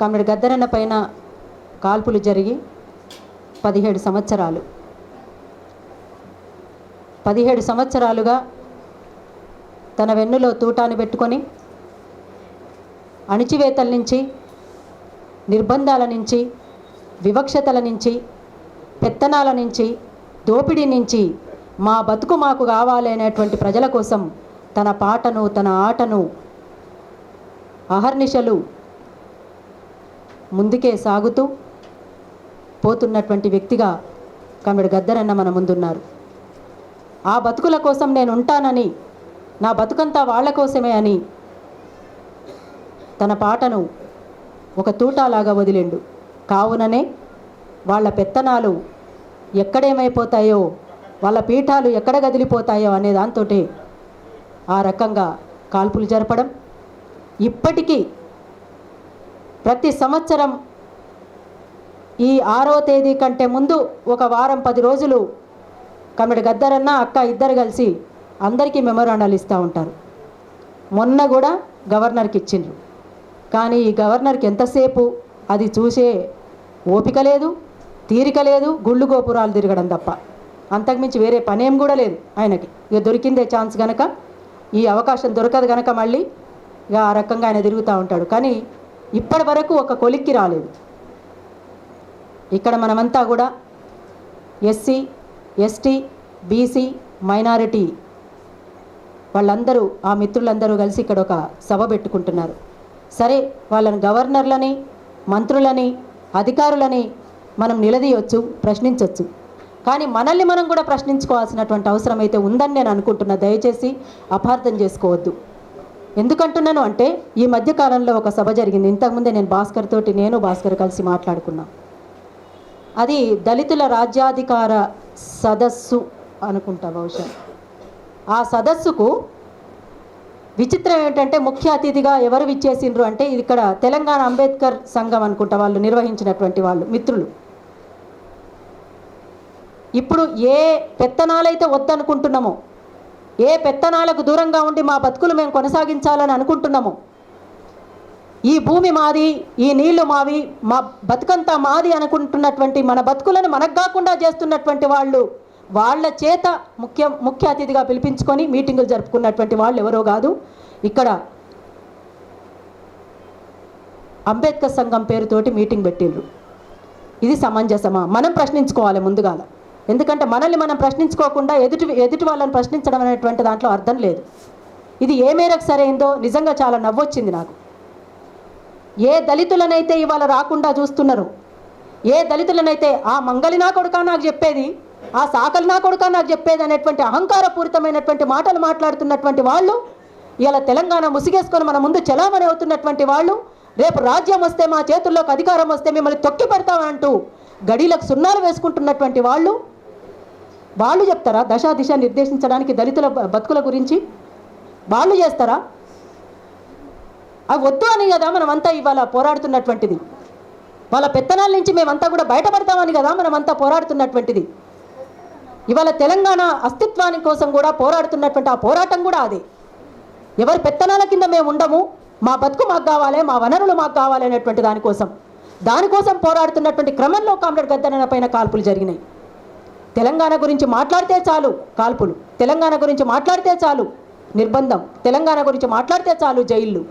కమిడి గద్దరన్న పైన కాల్పులు జరిగి పదిహేడు సంవత్సరాలు. పదిహేడు సంవత్సరాలుగా తన వెన్నులో తూటాను పెట్టుకొని అణిచివేతల నుంచి నిర్బంధాల నుంచి వివక్షతల నుంచి పెత్తనాల నుంచి దోపిడీ నుంచి మా బతుకు మాకు కావాలి అనేటువంటి ప్రజల కోసం తన పాటను తన ఆటను అహర్నిశలు ముందుకే సాగుతూ పోతున్నటువంటి వ్యక్తిగా కమిడి గద్దరన్న మన ముందున్నారు. ఆ బతుకుల కోసం నేను ఉంటానని నా బతుకంతా వాళ్ళ కోసమే అని తన పాటను ఒక తూటాలాగా వదిలిండు. కావుననే వాళ్ళ పెత్తనాలు ఎక్కడేమైపోతాయో వాళ్ళ పీఠాలు ఎక్కడ గదిలిపోతాయో అనే దాంతో ఆ రకంగా కాల్పులు జరపడం. ఇప్పటికీ ప్రతి సంవత్సరం ఈ ఆరో తేదీ కంటే ముందు ఒక వారం పది రోజులు కమిడి గద్దరన్న అక్క ఇద్దరు కలిసి అందరికీ మెమోరాండాలు ఇస్తూ ఉంటారు. మొన్న కూడా గవర్నర్కి ఇచ్చిండ్రు. కానీ ఈ గవర్నర్కి ఎంతసేపు అది చూసే ఓపిక లేదు తీరిక లేదు గుళ్ళు గోపురాలు తిరగడం తప్ప. అంతకుమించి వేరే పనేం కూడా లేదు ఆయనకి. ఇక దొరికిందే ఛాన్స్ గనక ఈ అవకాశం దొరకదు గనక మళ్ళీ ఇక ఆ రకంగా ఆయన తిరుగుతూ ఉంటాడు. కానీ ఇప్పటి వరకు ఒక కొలిక్కి రాలేదు. ఇక్కడ మనమంతా కూడా ఎస్సీ ఎస్టీ బీసీ మైనారిటీ వాళ్ళందరూ ఆ మిత్రులందరూ కలిసి ఇక్కడ ఒక సభ పెట్టుకుంటున్నారు. సరే వాళ్ళని గవర్నర్లని మంత్రులని అధికారులని మనం నిలదీయొచ్చు ప్రశ్నించవచ్చు కానీ మనల్ని మనం కూడా ప్రశ్నించుకోవాల్సినటువంటి అవసరం అయితే ఉందని నేను అనుకుంటున్నా. దయచేసి అపార్థం చేసుకోవద్దు. ఎందుకంటున్నాను అంటే ఈ మధ్య కాలంలో ఒక సభ జరిగింది. ఇంతకుముందే నేను భాస్కర్ తోటి నేను భాస్కర్ కలిసి మాట్లాడుకున్నా. అది దళితుల రాజ్యాధికార సదస్సు అనుకుంటా బహుశా. ఆ సదస్సుకు విచిత్రం ఏంటంటే ముఖ్య అతిథిగా ఎవరు విచ్చేసిండ్రు అంటే ఇక్కడ తెలంగాణ అంబేద్కర్ సంఘం అనుకుంటా వాళ్ళు నిర్వహించినటువంటి వాళ్ళు మిత్రులు. ఇప్పుడు ఏ పెత్తనాలైతే వద్దనుకుంటున్నామో ఏ పెత్తనాలకు దూరంగా ఉండి మా బతుకులు మేము కొనసాగించాలని అనుకుంటున్నాము? ఈ భూమి మాది ఈ నీళ్ళు మావి మా బతుకంతా మాది అనుకుంటున్నటువంటి మన బతుకులను మనకు కాకుండా చేస్తున్నటువంటి వాళ్ళు వాళ్ళ చేత ముఖ్య ముఖ్య అతిథిగా పిలిపించుకొని మీటింగులు జరుపుకున్నటువంటి వాళ్ళు ఎవరో కాదు. ఇక్కడ అంబేద్కర్ సంఘం పేరుతోటి మీటింగ్ పెట్టిండ్రు. ఇది సమంజసమా? మనం ప్రశ్నించుకోవాలి ముందుగాల. ఎందుకంటే మనల్ని మనం ప్రశ్నించుకోకుండా ఎదుటి ఎదుటి వాళ్ళని ప్రశ్నించడం అనేటువంటి దాంట్లో అర్థం లేదు. ఇది ఏ మేరకు సరైందో నిజంగా చాలా నవ్వొచ్చింది నాకు. ఏ దళితులనైతే ఇవాళ రాకుండా చూస్తున్నారు ఏ దళితులనైతే ఆ మంగలి నా కొడుక నాకు చెప్పేది ఆ సాకలి నా కొడుక నాకు చెప్పేది అనేటువంటి అహంకారపూరితమైనటువంటి మాటలు మాట్లాడుతున్నటువంటి వాళ్ళు ఇలా తెలంగాణ ముసిగేసుకొని మన ముందు చలామణి అవుతున్నటువంటి వాళ్ళు రేపు రాజ్యం వస్తే మా చేతుల్లోకి అధికారం వస్తే మిమ్మల్ని తొక్కి పెడతామంటూ గడిలకు సున్నాలు వేసుకుంటున్నటువంటి వాళ్ళు వాళ్ళు చెప్తారా? దశ దిశ నిర్దేశించడానికి దళితుల బతుకుల గురించి? వాళ్ళు చేస్తారా? అవి వద్దు అని కదా మనమంతా ఇవాళ పోరాడుతున్నటువంటిది. వాళ్ళ పెత్తనాల నుంచి మేమంతా కూడా బయటపడతామని కదా మనమంతా పోరాడుతున్నటువంటిది. ఇవాళ తెలంగాణ అస్తిత్వాని కోసం కూడా పోరాడుతున్నటువంటి ఆ పోరాటం కూడా అదే. ఎవరి పెత్తనాల కింద మేము ఉండము మా బతుకు మాకు కావాలి మా వనరులు మాకు కావాలి అనేటువంటి దానికోసం. దానికోసం పోరాడుతున్నటువంటి క్రమంలో కామ్రేడ్ గద్దరన్న పైన కాల్పులు జరిగినాయి. తెలంగాణ గురించి మాట్లాడితే చాలు కాల్పులు. తెలంగాణ గురించి మాట్లాడితే చాలు నిర్బంధం. తెలంగాణ గురించి మాట్లాడితే చాలు జైళ్ళు.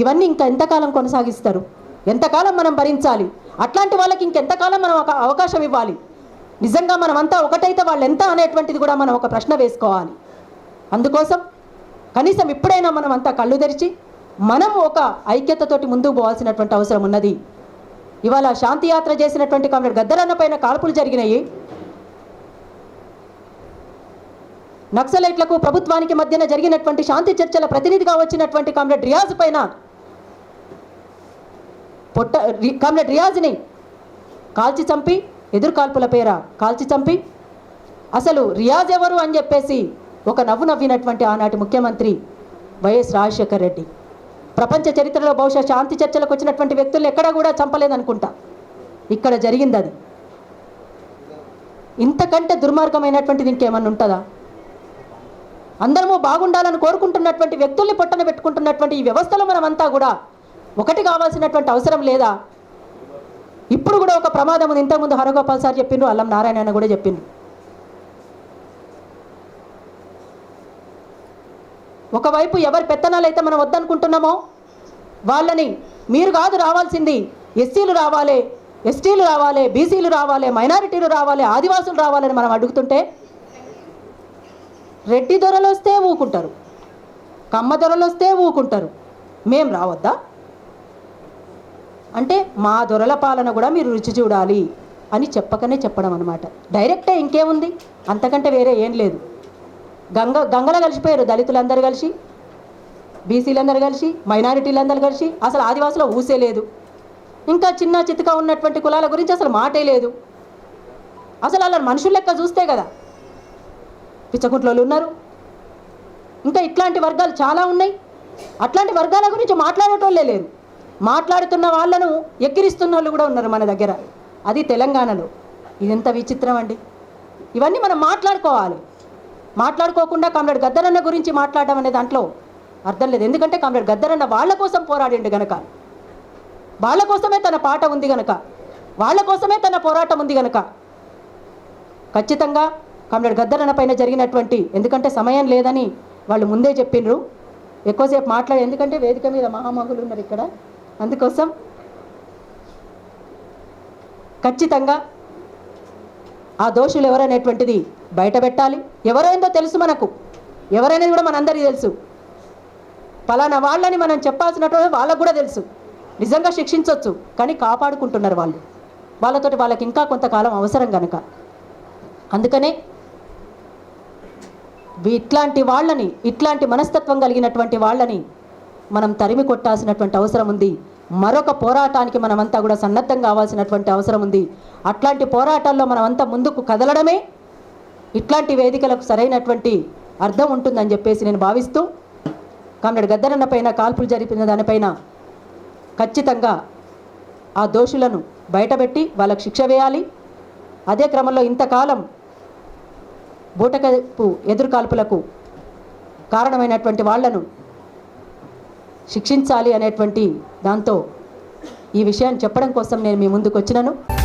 ఇవన్నీ ఇంకా ఎంతకాలం కొనసాగిస్తారు? ఎంతకాలం మనం భరించాలి? అట్లాంటి వాళ్ళకి ఇంకెంతకాలం మనం ఒక అవకాశం ఇవ్వాలి? నిజంగా మనమంతా ఒకటైతే వాళ్ళు ఎంత అనేటువంటిది కూడా మనం ఒక ప్రశ్న వేసుకోవాలి. అందుకోసం కనీసం ఇప్పుడైనా మనం అంతా కళ్ళు తెరిచి మనం ఒక ఐక్యతతోటి ముందుకు పోవాల్సినటువంటి అవసరం ఉన్నది. ఇవాళ శాంతి యాత్ర చేసినటువంటి కామ్రేడ్ గద్దరన్న పైన కాల్పులు జరిగినాయి. నక్సలైట్లకు ప్రభుత్వానికి మధ్యన జరిగినటువంటి శాంతి చర్చల ప్రతినిధిగా వచ్చినటువంటి కామ్రేడ్ రియాజ్ పైన పొట్ట రి- కామ్రేడ్ రియాజ్ని కాల్చి చంపి ఎదురు కాల్పుల పేర కాల్చి చంపి అసలు రియాజ్ ఎవరు అని చెప్పేసి ఒక నవ్వు నవ్వినటువంటి ఆనాటి ముఖ్యమంత్రి వైఎస్ రాజశేఖర్ రెడ్డి. ప్రపంచ చరిత్రలో బహుశా శాంతి చర్చలకు వచ్చినటువంటి వ్యక్తులను ఎక్కడా కూడా చంపలేదనుకుంటా. ఇక్కడ జరిగింది అది ఇంతకంటే దుర్మార్గమైనటువంటిది ఇంకేమన్నా ఉంటుందా అందరము బాగుండాలని కోరుకుంటున్నటువంటి వ్యక్తుల్ని పొట్టన పెట్టుకుంటున్నటువంటి ఈ వ్యవస్థలో మనమంతా కూడా ఒకటి కావాల్సినటువంటి అవసరం లేదా? ఇప్పుడు కూడా ఒక ప్రమాదం ఉంది. ఇంతకుముందు హరగోపాల్ సార్ చెప్పిండ్రు అల్లం నారాయణ కూడా చెప్పిండ్రు. ఒకవైపు ఎవరి పెత్తనాలు అయితే మనం వద్దనుకుంటున్నామో వాళ్ళని మీరు కాదు రావాల్సింది ఎస్సీలు రావాలి ఎస్టీలు రావాలి బీసీలు రావాలి మైనారిటీలు రావాలి ఆదివాసులు రావాలని మనం అడుగుతుంటే రెడ్డి దొరలు వస్తే ఊకుంటారు. కమ్మ దొరలు వస్తే ఊకుంటారు. మేం రావద్దా? అంటే మా దొరల పాలన కూడా మీరు రుచి చూడాలి అని చెప్పకనే చెప్పడం అనమాట డైరెక్టే ఇంకేముంది? అంతకంటే వేరే ఏం లేదు. గంగ గంగలో కలిసిపోయారు దళితులందరూ కలిసి బీసీలందరూ కలిసి మైనారిటీలందరూ కలిసి. అసలు ఆదివాసులో ఊసే లేదు. ఇంకా చిన్న చితక ఉన్నటువంటి కులాల గురించి అసలు మాటే లేదు. అసలు అలా మనుషుల లెక్క చూస్తే కదా. పిచ్చకుంట్లోళ్ళు ఉన్నారు. ఇంకా ఇట్లాంటి వర్గాలు చాలా ఉన్నాయి. అట్లాంటి వర్గాల గురించి మాట్లాడేటోళ్ళే లేరు మాట్లాడుతున్న వాళ్ళను ఎక్కిరిస్తున్న వాళ్ళు కూడా ఉన్నారు మన దగ్గర. అది తెలంగాణలో. ఇదెంత విచిత్రం అండి. ఇవన్నీ మనం మాట్లాడుకోవాలి. మాట్లాడుకోకుండా కామ్రేడ్ గద్దరన్న గురించి మాట్లాడడం అనే దాంట్లో అర్థం లేదు. ఎందుకంటే కామ్రేడ్ గద్దరన్న వాళ్ళ కోసం పోరాడిండు గనక. వాళ్ళ కోసమే తన పాట ఉంది గనక. వాళ్ళ కోసమే తన పోరాటం ఉంది గనక. ఖచ్చితంగా కామ్రేడ్ గద్దరన్న పైన జరిగినటువంటి ఎందుకంటే సమయం లేదని వాళ్ళు ముందే చెప్పిండ్రు ఎక్కువసేపు మాట్లాడే ఎందుకంటే వేదిక మీద మహామహులు ఉన్నారు ఇక్కడ. అందుకోసం ఖచ్చితంగా ఆ దోషులు ఎవరనేటువంటిది బయట పెట్టాలి. ఎవరైందో తెలుసు మనకు. ఎవరైనది కూడా మనందరికీ తెలుసు. పలానా వాళ్ళని మనం చెప్పాల్సినటువంటి వాళ్ళకు కూడా తెలుసు. నిజంగా శిక్షించవచ్చు కానీ కాపాడుకుంటున్నారు వాళ్ళు. వాళ్ళతోటి వాళ్ళకి ఇంకా కొంతకాలం అవసరం కనుక అందుకనే ఇట్లాంటి వాళ్ళని ఇట్లాంటి మనస్తత్వం కలిగినటువంటి వాళ్ళని మనం తరిమి కొట్టాల్సినటువంటి అవసరం ఉంది. మరొక పోరాటానికి మనమంతా కూడా సన్నద్ధం కావాల్సినటువంటి అవసరం ఉంది. అట్లాంటి పోరాటాల్లో మనమంతా ముందుకు కదలడమే ఇట్లాంటి వేదికలకు సరైనటువంటి అర్థం ఉంటుందని చెప్పేసి నేను భావిస్తూ కామ్రేడ్ గద్దరన్న పైన కాల్పులు జరిపిన దానిపైన ఖచ్చితంగా ఆ దోషులను బయటపెట్టి వాళ్ళకు శిక్ష వేయాలి. అదే క్రమంలో ఇంతకాలం బూటకపు ఎదురుకాల్పులకు కారణమైనటువంటి వాళ్ళను శిక్షించాలి అనేటువంటి దాంతో ఈ విషయాన్ని చెప్పడం కోసం నేను మీ ముందుకు వచ్చినాను